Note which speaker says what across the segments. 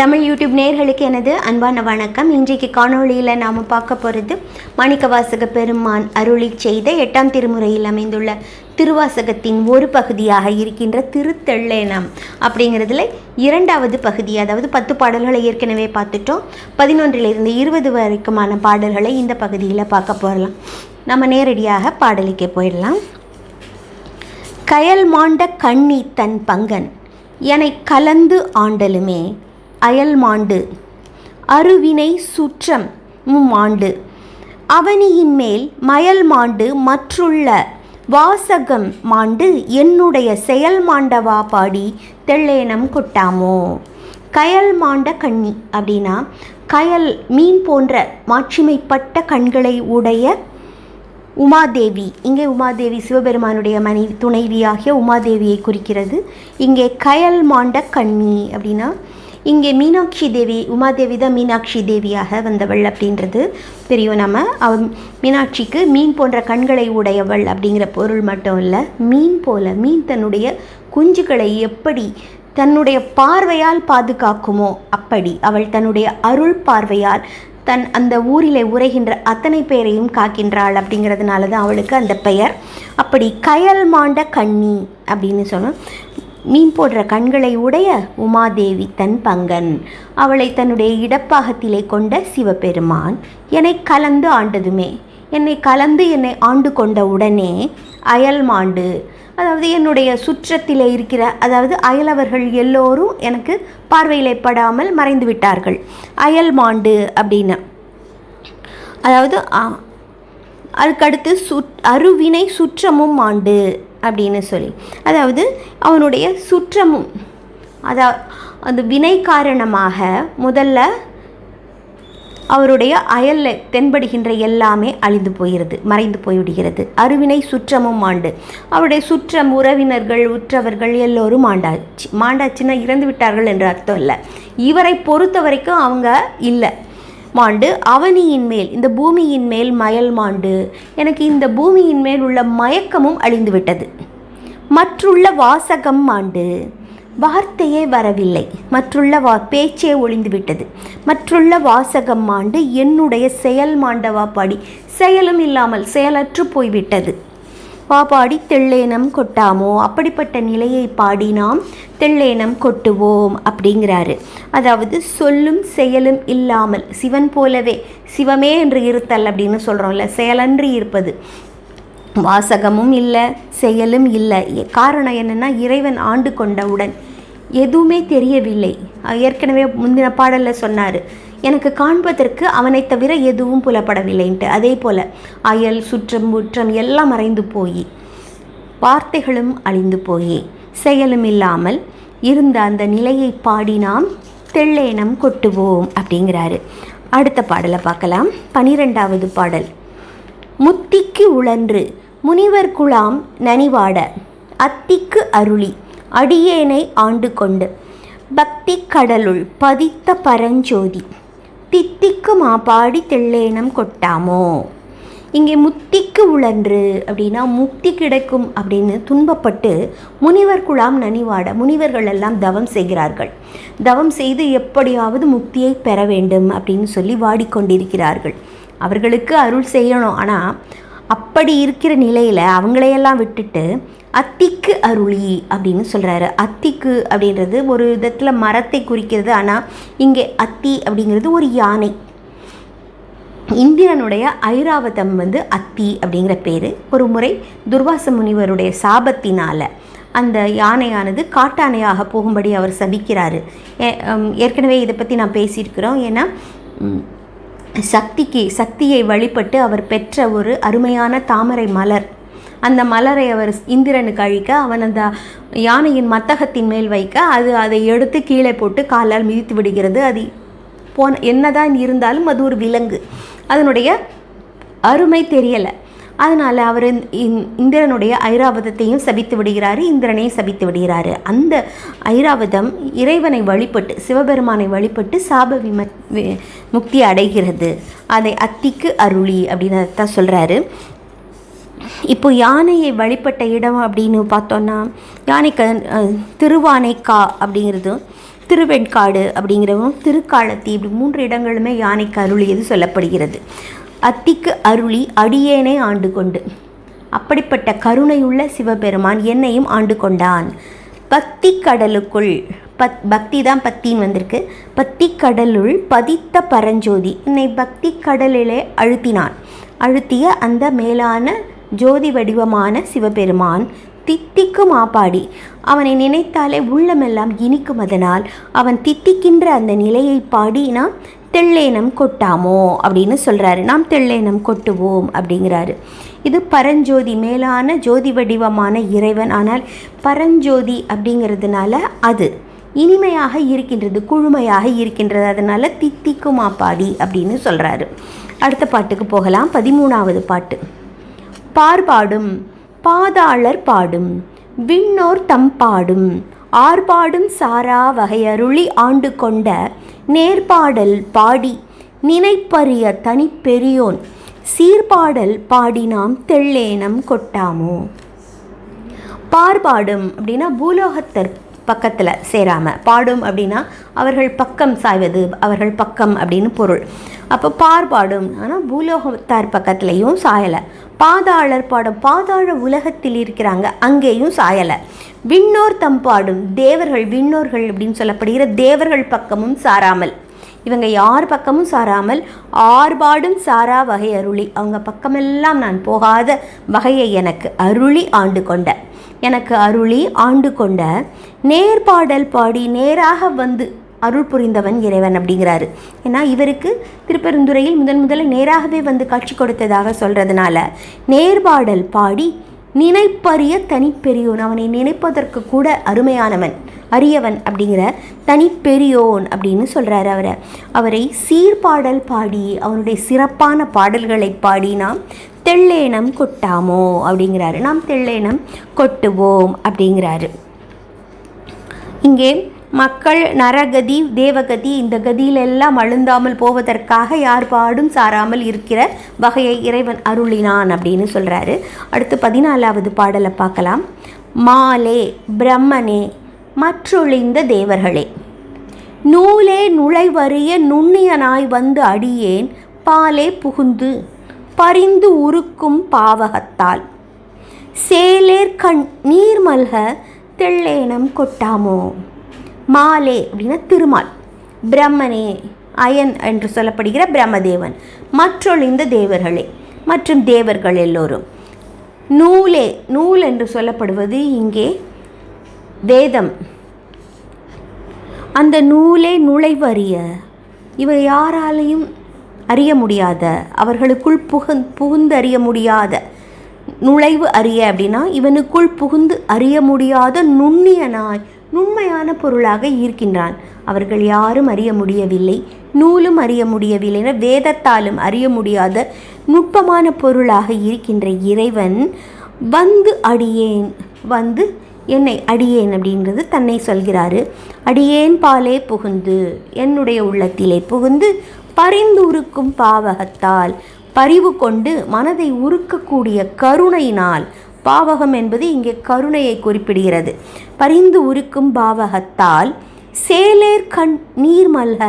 Speaker 1: Tamil YouTube நேர்களுக்கு எனது அன்பான வணக்கம். இன்றைக்கு காணொளியில் நாம் பார்க்க போகிறது மாணிக்கவாசக பெருமான் அருளி செய்த எட்டாம் திருமுறையில் அமைந்துள்ள திருவாசகத்தின் ஒரு பகுதியாக இருக்கின்ற திருத்தெள்ளேனம் அப்படிங்கிறதுல இரண்டாவது பகுதி அதாவது பத்து பாடல்களை ஏற்கனவே பார்த்துட்டோம். பதினொன்றிலிருந்து இருபது வரைக்குமான பாடல்களை இந்த பகுதியில் பார்க்க போகலாம் நம்ம நேரடியாக பாடலுக்கே போயிடலாம். கயல் மாண்ட கண்ணி தன் பங்கன் எனை கலந்து ஆண்டலுமே அயல்மாண்டு. அருவினை சுற்றம் மும்மாண்டு. அவனியின் மேல் மயல் மாண்டு மற்றுள்ள வாசகம் மாண்டு. என்னுடைய செயல் மாண்டவா பாடி தெள்ளேனம் கொட்டாமோ? கயல் மாண்ட கண்ணி. அப்படின்னா கயல் மீன் போன்ற மாட்சிமைப்பட்ட கண்களை உடைய உமாதேவி. இங்கே உமாதேவி சிவபெருமானுடைய மனை துணைவியாகிய உமாதேவியை குறிக்கிறது. இங்கே கயல் மாண்ட கண்ணி. அப்படின்னா இங்கே மீனாட்சி தேவி உமாதேவி தான் மீனாட்சி தேவியாக வந்தவள் அப்படின்றது தெரியும். நம்ம அவ மீனாட்சிக்கு மீன் போன்ற கண்களை உடையவள் அப்படிங்கிற பொருள் மட்டும் இல்லை மீன் போல மீன் தன்னுடைய குஞ்சுகளை எப்படி தன்னுடைய பார்வையால் பாதுகாக்குமோ அப்படி அவள் தன்னுடைய அருள் பார்வையால் தன் அந்த ஊரிலே உரைகின்ற அத்தனை பேரையும் காக்கின்றாள் அப்படிங்கிறதுனால தான் அவளுக்கு அந்த பெயர். அப்படி கயல் மாண்ட கண்ணி அப்படின்னு சொன்னோம். மீன் போடுற கண்களை உடைய உமாதேவி தன் பங்கன். அவளை தன்னுடைய இடப்பாகத்திலே கொண்ட சிவபெருமான் என்னை கலந்து ஆண்டதுமே. என்னை கலந்து என்னை ஆண்டு கொண்ட உடனே அயல் மாண்டு. அதாவது என்னுடைய சுற்றத்தில் இருக்கிற அதாவது அயலவர்கள் எல்லோரும் எனக்கு பார்வையில் படாமல் மறைந்து விட்டார்கள். அயல் மாண்டு அப்படின்னு. அதாவது அதுக்கடுத்து சுற் அருவினை சுற்றமும் மாண்டு. அப்படின்னு சொல்லி. அதாவது அவனுடைய சுற்றமும் அதா அந்த வினை காரணமாக முதல்ல அவருடைய அயலில் தென்படுகின்ற எல்லாமே அழிந்து போகிறது மறைந்து போய்விடுகிறது. அருவினை சுற்றமும் ஆண்டு. அவருடைய சுற்றம் உறவினர்கள் உற்றவர்கள் எல்லோரும் மாண்டாச்சு மாண்டாச்சுன்னா இறந்து விட்டார்கள் என்ற அர்த்தம் இல்லை. இவரை பொறுத்த வரைக்கும் அவங்க இல்லை. மாண்டு அவனியின் மேல் இந்த பூமியின் மேல் மயல் மாண்டு. எனக்கு இந்த பூமியின் மேல் உள்ள மயக்கமும் அழிந்துவிட்டது. மற்றுள்ள வாசகம் மாண்டு. வார்த்தையே வரவில்லை. மற்றுள்ள வா பேச்சே ஒளிந்துவிட்டது மற்றுள்ள வாசகம் மாண்டு என்னுடைய செயல் மாண்டவா பாடி. செயலும் இல்லாமல் செயலற்று போய்விட்டது. பாடி தெள்ளேனம் கொட்டாமோ? அப்படிப்பட்ட நிலையை பாடி நாம் தெள்ளேனம் கொட்டுவோம் அப்படிங்கிறாரு. அதாவது சொல்லும் செயலும் இல்லாமல் சிவன் போலவே சிவமே என்று இருத்தல் அப்படின்னு சொல்கிறோம்ல செயலன்றி இருப்பது. வாசகமும் இல்லை செயலும் இல்லை. எ- காரணம் என்னென்னா இறைவன் ஆண்டு கொண்டவுடன் எதுவுமே தெரியவில்லை. ஏற்கனவே முந்தின பாடலில் சொன்னார் எனக்கு காண்பதற்கு அவனை தவிர எதுவும் புலப்படவில்லைன்ட்டு அதே போல் அயல் சுற்றம் முற்றம் எல்லாம் மறைந்து போய் வார்த்தைகளும் அழிந்து போய் செயலும் இல்லாமல் இருந்த அந்த நிலையை பாடி நாம் தெள்ளேனம் கொட்டுவோம் அப்படிங்கிறாரு. அடுத்த பாடலை பார்க்கலாம். பனிரெண்டாவது பாடல் முத்திக்கு உழன்று முனிவர் குழாம் நனிவாட அத்திக்கு அருளி அடியேனை ஆண்டு கொண்டு பக்தி கடலுள் பதித்த பரஞ்சோதி தித்திக்கு மாபாடி தெள்ளேனம் கொட்டாமோ? இங்கே முத்திக்கு உழன்று அப்படின்னா முக்தி கிடைக்கும் அப்படின்னு துன்பப்பட்டு முனிவர் குழாம் நனிவாட முனிவர்கள் எல்லாம் தவம் செய்கிறார்கள். தவம் செய்து எப்படியாவது முக்தியை பெற வேண்டும் அப்படின்னு சொல்லி வாடிக்கொண்டிருக்கிறார்கள். அவர்களுக்கு அருள் செய்யணும். ஆனால் அப்படி இருக்கிற நிலையில் அவங்களையெல்லாம் விட்டுட்டு அத்திக்கு அருளி அப்படின்னு சொல்கிறாரு அத்திக்கு அப்படின்றது ஒரு விதத்தில் மரத்தை குறிக்கிறது. ஆனால் இங்கே அத்தி அப்படிங்கிறது ஒரு யானை. இந்திரனுடைய ஐராவதம் வந்து அத்தி அப்படிங்கிற பேர். ஒரு முறை துர்வாச முனிவருடைய சாபத்தினால் அந்த யானையானது காட்டானையாக போகும்படி அவர் சபிக்கிறாரு. ஏ- ஏற்கனவே இதை பற்றி நான் பேசியிருக்கிறோம். ஏன்னா சக்திக்கு சக்தியை வழிபட்டு அவர் பெற்ற ஒரு அருமையான தாமரை மலர். அந்த மலரை அவர் இந்திரனுக்கு அழிக்க அவன் அந்த யானையின் மத்தகத்தின் மேல் வைக்க அது அதை எடுத்து கீழே போட்டு காலால் மிதித்து விடுகிறது. அது போன என்னதான் இருந்தாலும் அது ஒரு விலங்கு. அதனுடைய அருமை தெரியலை. அதனால் அவர் இந்- இந்திரனுடைய ஐராவதத்தையும் சபித்து விடுகிறாரு இந்திரனையும் சபித்து விடுகிறாரு. அந்த ஐராவதம் இறைவனை வழிபட்டு சிவபெருமானை வழிபட்டு சாப விம முக்தி அடைகிறது. அதை அத்திக்கு அருளி அப்படின்னு தான் சொல்கிறாரு இப்போ யானையை வழிபட்ட இடம் அப்படின்னு பார்த்தோன்னா யானைக்கு திருவானைக்கா அப்படிங்கிறதும் திருவெண்காடு அப்படிங்கிறவும் திருக்காலத்தி இப்படி மூன்று இடங்களுமே யானைக்கு அருளியது சொல்லப்படுகிறது. அத்திக்கு அருளி அடியேனை ஆண்டு கொண்டு. அப்படிப்பட்ட கருணையுள்ள சிவபெருமான் என்னையும் ஆண்டு கொண்டான். பக்தி கடலுக்குள் பத் பக்தி தான் பத்தின்னு வந்திருக்கு. பக்தி கடலுள் பதித்த பரஞ்சோதி என்னை பக்தி கடலிலே அழுத்தினான். அழுத்திய அந்த மேலான ஜோதி வடிவமான சிவபெருமான் தித்திக்கு மாப்பாடி அவனை நினைத்தாலே உள்ளமெல்லாம் இனிக்கும். அதனால் அவன் தித்திக்கின்ற அந்த நிலையை பாடி நாம் தெள்ளேனம் கொட்டாமோ அப்படின்னு சொல்கிறாரு நாம் தெள்ளேனம் கொட்டுவோம் அப்படிங்கிறாரு. இது பரஞ்சோதி மேலான ஜோதி வடிவமான இறைவன். ஆனால் பரஞ்சோதி அப்படிங்கிறதுனால அது இனிமையாக இருக்கின்றது குழுமையாக இருக்கின்றது. அதனால் தித்திக்குமா பாடி அப்படின்னு சொல்கிறாரு அடுத்த பாட்டுக்கு போகலாம். பதிமூணாவது பாட்டு. பார்பாடும் பாதாளர் பாடும் விண்ணோர் தம் பாடும் ஆர்பாடும் சாரா வகையருளி ஆண்டு கொண்ட நேர்பாடல் பாடி நினைப்பறிய தனிப்பெரியோன் சீர்பாடல் பாடி நாம் தெள்ளேனம் கொட்டாமோ? பார்பாடும் அப்படின்னா பூலோகத்தர் பக்கத்தில் சேராமல் பாடும் அப்படின்னா அவர்கள் பக்கம் சாய்வது அவர்கள் பக்கம் அப்படின்னு பொருள். அப்போ பார்பாடும் ஆனால் பூலோகத்தார் பக்கத்துலேயும் சாயலை. பாதாளர் பாடும் பாதாள உலகத்தில் இருக்கிறாங்க அங்கேயும் சாயலை. விண்ணோர் தம் பாடும் தேவர்கள் விண்ணோர்கள் அப்படின்னு சொல்லப்படுகிற தேவர்கள் பக்கமும் சாராமல். இவங்க யார் பக்கமும் சாராமல்? ஆர்பாடும் சாரா வகை அருளி. அவங்க பக்கமெல்லாம் நான் போகாத வகையை எனக்கு அருளி ஆண்டு கொண்ட. எனக்கு அருளி ஆண்டு கொண்ட நேர்பாடல் பாடி நேராக வந்து அருள் புரிந்தவன் இறைவன் அப்படிங்கிறாரு. ஏன்னா இவருக்கு திருப்பெருந்துறையில் முதன் முதல்ல நேராகவே வந்து காட்சி கொடுத்ததாக சொல்கிறதுனால நேர்பாடல் பாடி நினைப்பறிய தனிப்பெரியோன் அவனை நினைப்பதற்கு கூட அருமையானவன் அரியவன் அப்படிங்கிற தனிப்பெரியோன் அப்படின்னு சொல்கிறாரு அவரை. அவரை சீர்பாடல் பாடி அவனுடைய சிறப்பான பாடல்களை பாடி நாம் தெள்ளேனம் கொட்டாமோ? அப்படிங்கிறாரு. நாம் தெள்ளேனம் கொட்டுவோம் அப்படிங்கிறாரு. இங்கே மக்கள் நரகதி தேவகதி இந்த கதியிலெல்லாம் அழுந்தாமல் போவதற்காக யார் பாடும் சாராமல் இருக்கிற வகையை இறைவன் அருளினான் அப்படின்னு சொல்கிறாரு அடுத்து பதினாலாவது பாடலை பார்க்கலாம். மாலே பிரம்மனே மற்றொழிந்த தேவர்களே நூலே நுழைவறிய நுண்ணியனாய் வந்து அடியேன் பாலே புகுந்து பரிந்து உருக்கும் பாவகத்தால். சேலேர் கண் நீர்மல்க தெள்ளேனம் கொட்டாமோ? மாலே அப்படின்னா திருமால். பிரம்மனே அயன் என்று சொல்லப்படுகிற பிரம்மதேவன். மற்றொழிந்த தேவர்களே மற்றும் தேவர்கள் எல்லோரும். நூலே நூல் என்று சொல்லப்படுவது இங்கே வேதம். அந்த நூலே நுழைவறிய இவர் யாராலையும் அறிய முடியாத அவர்களுக்குள் புகுந் புகுந்து அறிய முடியாத நுழைவு அறிய அப்படின்னா இவனுக்குள் புகுந்து அறிய முடியாத நுண்ணியனாய் நுண்மையான பொருளாக ஈர்க்கின்றான். அவர்கள் யாரும் அறிய முடியவில்லை. நூலும் அறிய முடியவில்லை வேதத்தாலும் அறிய முடியாத நுட்பமான பொருளாக இருக்கின்ற இறைவன் வந்து அடியேன் வந்து என்னை அடியேன் அப்படின்றது தன்னை சொல்கிறாரு. அடியேன் பாலே புகுந்து என்னுடைய உள்ளத்திலே புகுந்து பரிந்து உருக்கும் பாவகத்தால் பரிவு கொண்டு மனதை உருக்கக்கூடிய கருணையினால். பாவகம் என்பது இங்கே கருணையை குறிப்பிடுகிறது. பரிந்து உருக்கும் பாவகத்தால் சேலேர் கண் நீர் மல்க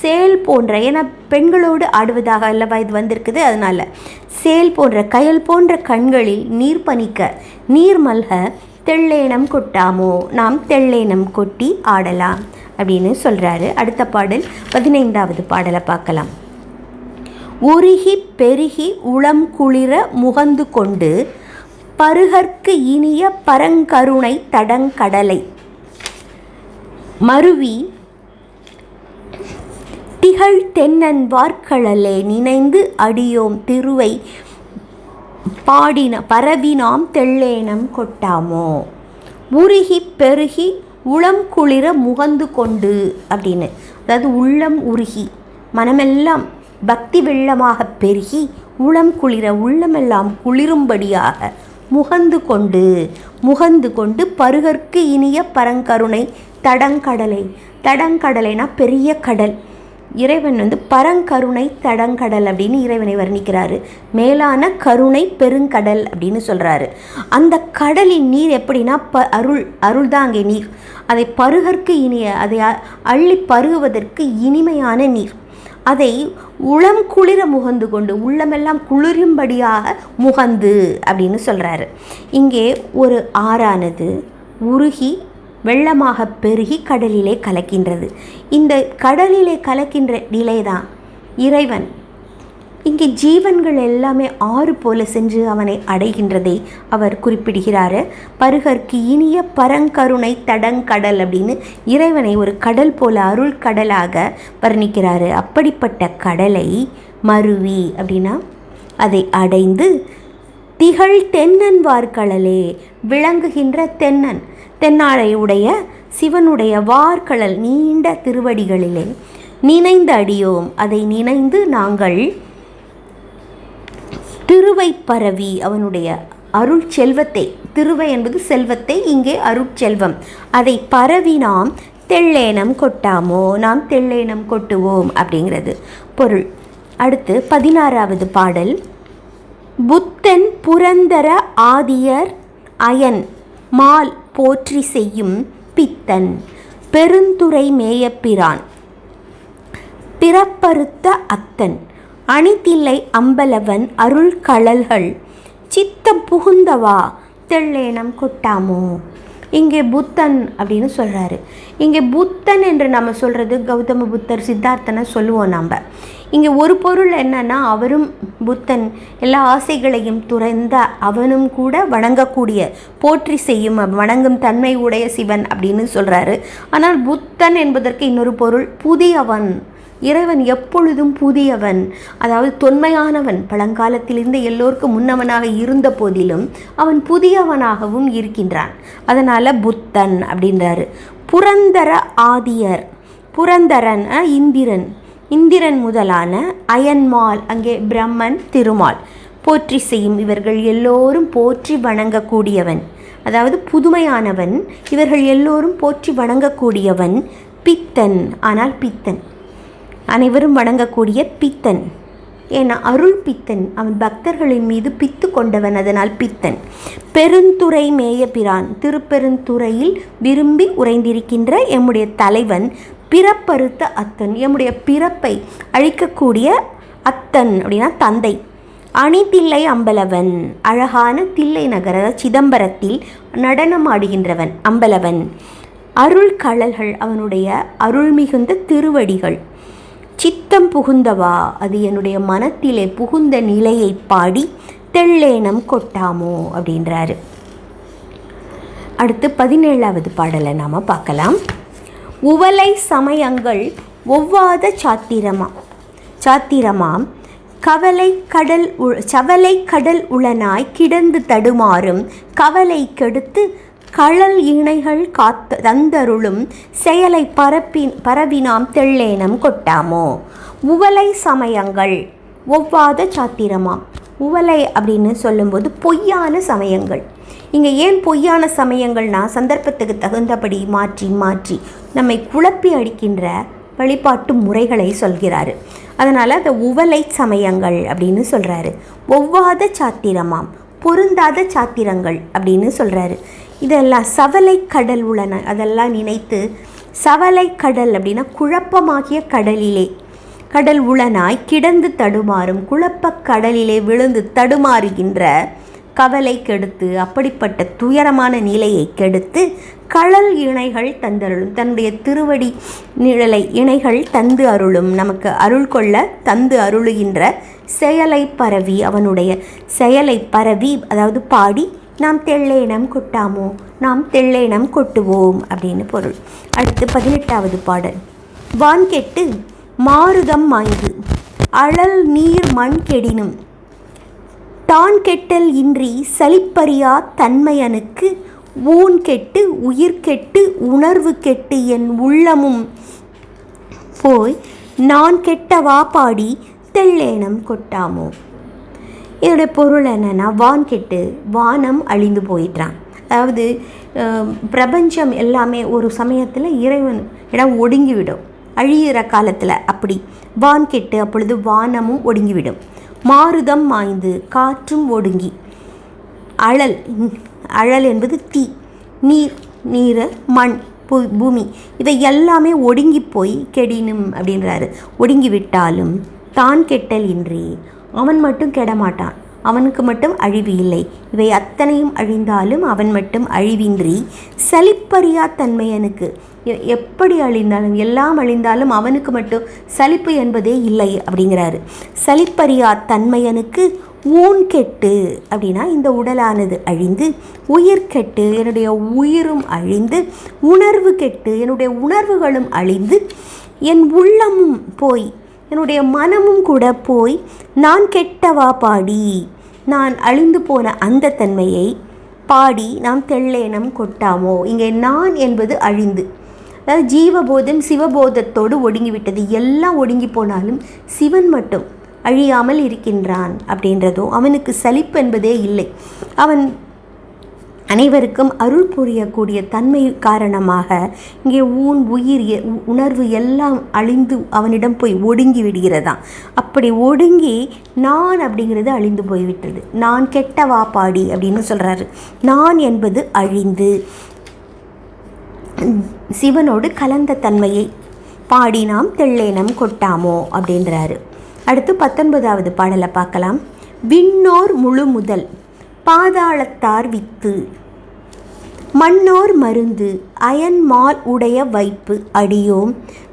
Speaker 1: சேல் போன்ற ஏன்னா பெண்களோடு ஆடுவதாக அல்லவா இது வந்திருக்குது? அதனால் சேல் போன்ற கயல் போன்ற கண்களில் நீர் பனிக்க நீர் மல்க தெள்ளேனம் கொட்டாமோ நாம் தெள்ளேனம் கொட்டி ஆடலாம். அப்படின்னு சொல்கிறாரு அடுத்த பாடல் பதினைந்தாவது பாடலை பார்க்கலாம். உருகி பெருகி உளம் குளிர முகந்து கொண்டு பருகற்கு இனிய பரங்கருணை தடங்கடலை. மருவி திகழ் தென்னன் வார்க்கழலே நினைந்து அடியோம் திருவை பாடின பரவினாம் தெள்ளேனம் கொட்டாமோ? உருகி பெருகி உளம் குளிர முகந்து கொண்டு அப்படின்னு. அதாவது உள்ளம் உருகி மனமெல்லாம் பக்தி வெள்ளமாக பெருகி உளம் குளிர உள்ளமெல்லாம் குளிரும்படியாக முகந்து கொண்டு முகந்து கொண்டு பருகற்கு இனிய பரங்கருணை தடங்கடலை. தடங்கடலைனா பெரிய கடல். இறைவன் வந்து பரங்கருணை தடங்கடல் அப்படின்னு இறைவனை வர்ணிக்கிறாரு. மேலான கருணை பெருங்கடல் அப்படின்னு சொல்கிறாரு அந்த கடலின் நீர் எப்படின்னா ப அருள் அருள் தான் அங்கே நீர். அதை பருகற்கு இனிய அதை அள்ளி பருகுவதற்கு இனிமையான நீர். அதை உளம் குளிர முகந்து கொண்டு உள்ளமெல்லாம் குளிரும்படியாக முகந்து அப்படின்னு சொல்கிறாரு இங்கே ஒரு ஆறானது உருகி வெள்ளமாக பெருகி கடலிலே கலக்கின்றது. இந்த கடலிலே கலக்கின்ற நிலைதான் இறைவன். இங்கே ஜீவன்கள் எல்லாமே ஆறு போல சென்று அவனை அடைகின்றதை அவர் குறிப்பிடுகிறாரு. பருகற்கு இனிய பரங்கருணை தடங்கடல் அப்படின்னு இறைவனை ஒரு கடல் போல அருள் கடலாக வர்ணிக்கிறாரு. அப்படிப்பட்ட கடலை மருவி அப்படின்னா அதை அடைந்து திகழ் தென்னன்வார்கழலே விளங்குகின்ற தென்னன். தென்னாழையுடைய சிவனுடைய வார்களல் நீண்ட திருவடிகளிலே. நினைந்து அடியோம் அதை நினைந்து நாங்கள் திருவை பரவி அவனுடைய அருள் செல்வத்தை. திருவை என்பது செல்வத்தை இங்கே அருட்செல்வம். அதை பரவி நாம் தெள்ளேனம் கொட்டாமோ நாம் தெள்ளேனம் கொட்டுவோம் அப்படிங்கிறது பொருள். அடுத்து பதினாறாவது பாடல். புத்தன் புரந்தர ஆதியர் அயன் மால் போற்றி செய்யும் பித்தன். பெருந்துரை மேயப்பிரான். பிறப்பறுத்த அத்தன். அணிதில்லை அம்பலவன் அருள் கழல்கள் சித்தம் புகுந்தவா தெள்ளேனம் கொட்டாமோ? இங்கே புத்தன் அப்படின்னு சொல்கிறாரு இங்கே புத்தன் என்று நம்ம சொல்கிறது கௌதம புத்தர் சித்தார்த்தனை சொல்லுவோம் நம்ம இங்கே ஒரு பொருள் என்னன்னா அவரும் புத்தன் எல்லா ஆசைகளையும் துறந்த அவனும் கூட வணங்கக்கூடிய போற்றி செய்யும் வணங்கும் தன்மை உடைய சிவன் அப்படின்னு சொல்கிறாரு ஆனால் புத்தன் என்பதற்கு இன்னொரு பொருள் புதியவன் இறைவன் எப்பொழுதும் புதியவன் அதாவது தொன்மையானவன். பழங்காலத்திலிருந்து எல்லோருக்கும் முன்னவனாக இருந்த போதிலும் அவன் புதியவனாகவும் இருக்கின்றான். அதனால் புத்தன் அப்படின்றாரு. புரந்தர ஆதியர் புரந்தரன் இந்திரன். இந்திரன் முதலான அயன்மால் அங்கே பிரம்மன் திருமால். போற்றி செய்யும் இவர்கள் எல்லோரும் போற்றி வணங்கக்கூடியவன். அதாவது புதுமையானவன் இவர்கள் எல்லோரும் போற்றி வணங்கக்கூடியவன் பித்தன். ஆனால் பித்தன் அனைவரும் வணங்கக்கூடிய பித்தன். ஏன்னா அருள் பித்தன். அவன் பக்தர்களின் மீது பித்து கொண்டவன். அதனால் பித்தன். பெருந்துறை மேயபிரான். திருப்பெருந்துறையில் விரும்பி உறைந்திருக்கின்ற எம்முடைய தலைவன் பிறப்பறுத்த அத்தன். எம்முடைய பிறப்பை அழிக்கக்கூடிய அத்தன் அப்படின்னா தந்தை. அணிதில்லை அம்பலவன். அழகான தில்லை நகர சிதம்பரத்தில் நடனமாடுகின்றவன் அம்பலவன். அருள் கழல்கள் அவனுடைய அருள்மிகுந்த திருவடிகள். சித்தம் புகுந்தவா? அது என்னுடைய மனத்திலே புகுந்த நிலையை பாடி தெள்ளேனம் கொட்டாமோ? அப்படின்றாரு. அடுத்து பதினேழாவது பாடலை நாம் பார்க்கலாம். உவலை சமயங்கள் ஒவ்வாத சாத்திரமா? சாத்திரமாம் கவலை கடல் உ சவலை கடல் உளனாய் கிடந்து தடுமாறும் கவலை கெடுத்து கழல் இணைகள் காத்து தந்தருளும் செயலை பரப்பி பரவினாம் தெள்ளேனம் கொட்டாமோ? உவலை சமயங்கள். ஒவ்வாத சாத்திரமாம். உவலை அப்படின்னு சொல்லும்போது பொய்யான சமயங்கள். இங்கே ஏன் பொய்யான சமயங்கள்னா சந்தர்ப்பத்துக்கு தகுந்தபடி மாற்றி மாற்றி நம்மை குழப்பி அடிக்கின்ற வழிபாட்டு முறைகளை சொல்கிறாரு. அதனால் அந்த உவலை சமயங்கள் அப்படின்னு சொல்கிறாரு ஒவ்வாத சாத்திரமாம். பொருந்தாத சாத்திரங்கள் அப்படின்னு சொல்கிறாரு இதெல்லாம் சவலை கடல் உள்ளன. அதெல்லாம் நினைத்து சவலை கடல் அப்படின்னா குழப்பமாகிய கடலிலே. கடல் உளனாய் கிடந்து தடுமாறும் குழப்பக் கடலிலே விழுந்து தடுமாறுகின்ற கவலை கெடுத்து அப்படிப்பட்ட துயரமான நிலையை கெடுத்து கழல் இணைகள் தந்தருளும். தன்னுடைய திருவடி நிழலை இணைகள் தந்து அருளும். நமக்கு அருள் கொள்ள தந்து அருளுகின்ற செயலை பரவி அவனுடைய செயலை பரவி அதாவது பாடி நாம் தெள்ளேனம் கொட்டாமோ நாம் தெள்ளேனம் கொட்டுவோம் அப்படின்னு பொருள். அடுத்து பதினெட்டாவது பாடல். வான்கெட்டு மாருதம் மாய்ந்து அழல் நீர் மண் கெடினும். தான் கெட்டல் இன்றி சலிப்பறியா தன்மையனுக்கு ஊன் கெட்டு உயிர் கெட்டு உணர்வு கெட்டு என் உள்ளமும். போய் நான் கெட்டவா பாடி தெள்ளேனம் கொட்டாமோ. இதோடைய பொருள் என்னென்னா வான் கெட்டு வானம் அழிந்து போயிட்டான் அதாவது பிரபஞ்சம் எல்லாமே ஒரு சமயத்தில் இறைவன் இடம் ஒடுங்கிவிடும். அழியிற காலத்தில் அப்படி. வான் கெட்டு அப்பொழுது வானமும் ஒடுங்கிவிடும். மாருதம் மாய்ந்து காற்றும் ஒடுங்கி. அழல் அழல் என்பது தீ நீர் நீர் மண் பூமி. இவை எல்லாமே ஒடுங்கி போய் கெடினும் அப்படின்றாரு. ஒடுங்கி விட்டாலும் தான் கெட்டல் இன்றி. அவன் மட்டும் கெடமாட்டான். அவனுக்கு மட்டும் அழிவு இல்லை. இவை அத்தனையும் அழிந்தாலும் அவன் மட்டும் அழிவின்றி. சலிப்பறியா தன்மையனுக்கு எ- எப்படி அழிந்தாலும் எல்லாம் அழிந்தாலும் அவனுக்கு மட்டும் சலிப்பு என்பதே இல்லை அப்படிங்கிறாரு. சலிப்பறியா தன்மையனுக்கு ஊன் கெட்டு அப்படின்னா இந்த உடலானது அழிந்து உயிர் கெட்டு என்னுடைய உயிரும் அழிந்து உணர்வு கெட்டு என்னுடைய உணர்வுகளும் அழிந்து என் உள்ளமும் போய் என்னுடைய மனமும் கூட போய் நான் கெட்டவா பாடி? நான் அழிந்து போன அந்த தன்மையை பாடி நாம் தெள்ளேனம் கொட்டாமோ? இங்கே நான் என்பது அழிந்து. அதாவது ஜீவபோதம் சிவபோதத்தோடு ஒடுங்கிவிட்டது. எல்லாம் ஒடுங்கி போனாலும் சிவன் மட்டும் அழியாமல் இருக்கின்றான் அப்படின்றதோ அவனுக்கு சலிப்பு என்பதே இல்லை. அவன் அனைவருக்கும் அருள் புரியக்கூடிய தன்மை காரணமாக இங்கே ஊன் உயிர் எ- உணர்வு எல்லாம் அழிந்து அவனிடம் போய் ஒடுங்கி விடுகிறதாம் அப்படி ஒடுங்கி நான் அப்படிங்கிறது அழிந்து போய்விட்டது. நான் கெட்ட வாப்பாடி அப்படின்னு சொல்கிறாரு நான் என்பது அழிந்து. சிவனோடு கலந்த தன்மையை பாடி நாம் தெள்ளேனம் கொட்டாமோ அப்படின்றாரு. அடுத்து பத்தொன்பதாவது பாடலை பார்க்கலாம். விண்ணோர் முழு முதல் பாதாளத்தார் வித்து மண்ணோர் மருந்து அயன்மால் உடைய வைப்பு அடியோம்.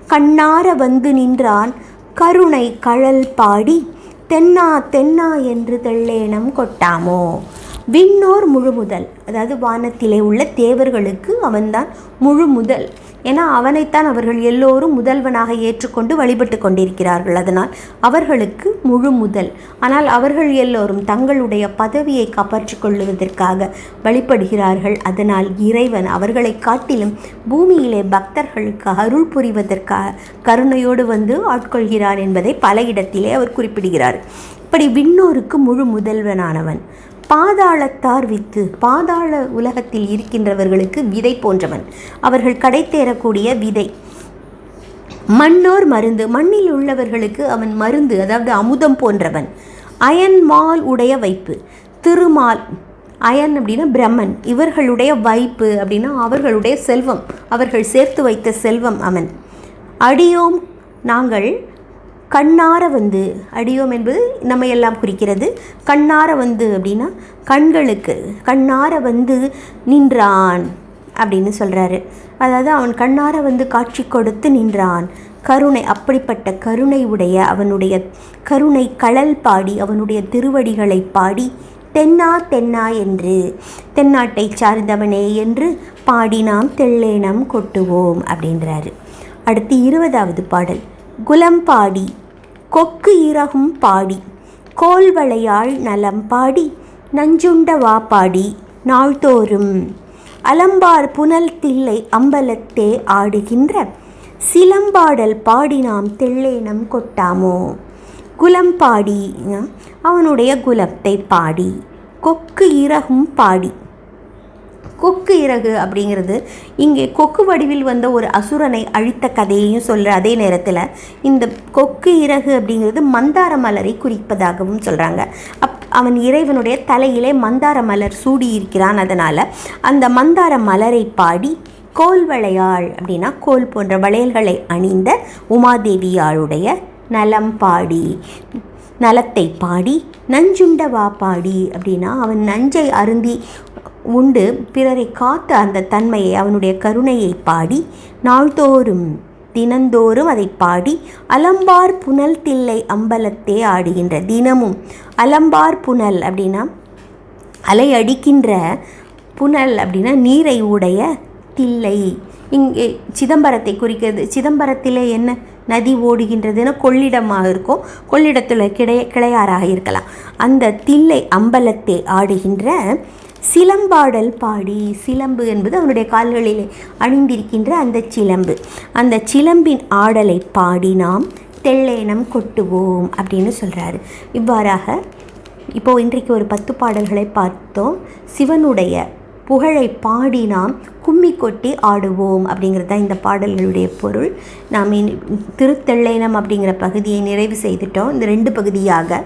Speaker 1: கண்ணார வந்து நின்றான் கருணை கழல் பாடி தென்னா தென்னா என்று தெள்ளேனம் கொட்டாமோ. விண்ணோர் முழுமுதல் அதாவது வானத்திலே உள்ள தேவர்களுக்கு அவன்தான் முழுமுதல். ஏன்னா அவனைத்தான் அவர்கள் எல்லோரும் முதல்வனாக ஏற்றுக்கொண்டு வழிபட்டு கொண்டிருக்கிறார்கள். அதனால் அவர்களுக்கு முழு முதல். ஆனால் அவர்கள் எல்லோரும் தங்களுடைய பதவியை காப்பாற்றிக் கொள்ளுவதற்காக வழிபடுகிறார்கள். அதனால் இறைவன் அவர்களை காட்டிலும் பூமியிலே பக்தர்களுக்கு அருள் புரிவதற்காக கருணையோடு வந்து ஆட்கொள்கிறார் என்பதை பல இடத்திலே அவர் குறிப்பிடுகிறார். இப்படி விண்ணோருக்கு முழு முதல்வனானவன். பாதாளத்தார் வித்து பாதாள உலகத்தில் இருக்கின்றவர்களுக்கு விதை போன்றவன். அவர்கள் கடை தேரக்கூடிய விதை. மண்ணோர் மருந்து மண்ணில் உள்ளவர்களுக்கு அவன் மருந்து அதாவது அமுதம் போன்றவன். அயன்மால் உடைய வைப்பு. திருமால் அயன் அப்படின்னா பிரம்மன். இவர்களுடைய வைப்பு அப்படின்னா அவர்களுடைய செல்வம். அவர்கள் சேர்த்து வைத்த செல்வம் அவன். அடியோம் நாங்கள் கண்ணார வந்து அடியோம் என்பது நம்ம எல்லாம் குறிக்கிறது. கண்ணார வந்து அப்படின்னா கண்களுக்கு கண்ணார வந்து நின்றான் அப்படின்னு சொல்கிறாரு அதாவது அவன் கண்ணார வந்து காட்சி கொடுத்து நின்றான். கருணை அப்படிப்பட்ட கருணை உடைய அவனுடைய கருணை களல் பாடி அவனுடைய திருவடிகளை பாடி தென்னா தென்னா என்று தென்னாட்டை சார்ந்தவனே என்று பாடி நாம் தெள்ளேனம் கொட்டுவோம் அப்படின்றாரு. அடுத்து இருபதாவது பாடல். குலம் பாடி கொக்கு இறகும் பாடி. கோல்வளையாள் நலம் பாடி. நஞ்சுண்ட வா பாடி. நாள்தோறும். அலம்பார் புனல் தில்லை அம்பலத்தே ஆடுகின்ற. சிலம்பாடல் பாடி நாம் தெள்ளேனம் கொட்டாமோ. குலம் பாடி. அவனுடைய குலத்தை பாடி. கொக்கு இறகும் பாடி. கொக்கு இறகு அப்படிங்கிறது இங்கே கொக்கு வடிவில் வந்த ஒரு அசுரனை அழித்த கதையையும் சொல்கிற அதே நேரத்தில் இந்த கொக்கு இறகு அப்படிங்கிறது மந்தார மலரை குறிப்பதாகவும் சொல்கிறாங்க அப் அவன் இறைவனுடைய தலையிலே மந்தார மலர் சூடி இருக்கிறான் அதனால் அந்த மந்தார மலரை பாடி கோல் வளையாள் அப்படின்னா கோல் போன்ற வளையல்களை அணிந்த உமாதேவியாளுடைய நலம் பாடி நலத்தை பாடி நஞ்சுண்ட வா பாடி அப்படின்னா அவன் நஞ்சை அருந்தி உண்டு. பிறரை காத்த அந்த தன்மையை அவனுடைய கருணையை பாடி நாள்தோறும் தினந்தோறும் அதை பாடி அலம்பார் புனல் தில்லை அம்பலத்தே ஆடுகின்ற தினமும் அலம்பார் புனல் அப்படின்னா அலை அடிக்கின்ற புனல் அப்படின்னா நீரை உடைய தில்லை. இங்கே சிதம்பரத்தை குறிக்கிறது. சிதம்பரத்திலே என்ன நதி ஓடுகின்றதுன்னா கொள்ளிடமாக இருக்கும். கொள்ளிடத்தில் கிடைய கிளையாறாக இருக்கலாம். அந்த தில்லை அம்பலத்தை ஆடுகின்ற சிலம்பாடல் பாடி சிலம்பு என்பது அவனுடைய கால்களிலே அணிந்திருக்கின்ற அந்த சிலம்பு. அந்த சிலம்பின் ஆடலை பாடி நாம் தெள்ளேனம் கொட்டுவோம் அப்படின்னு சொல்கிறாரு இவ்வாறாக இப்போது இன்றைக்கு ஒரு பத்து பாடல்களை பார்த்தோம். சிவனுடைய புகழை பாடி நாம் கும்மி கொட்டி ஆடுவோம் அப்படிங்கிறது தான் இந்த பாடல்களுடைய பொருள். நாம் இனி திருத்தெள்ளைனம் அப்படிங்கிற பகுதியை நிறைவு செய்துட்டோம். இந்த ரெண்டு பகுதியாக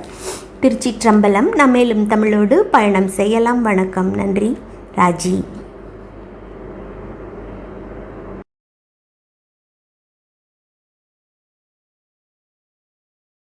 Speaker 1: திருச்சிற்றம்பலம் நம்மேலும் தமிழோடு பயணம் செய்யலாம். வணக்கம் நன்றி. ராஜி.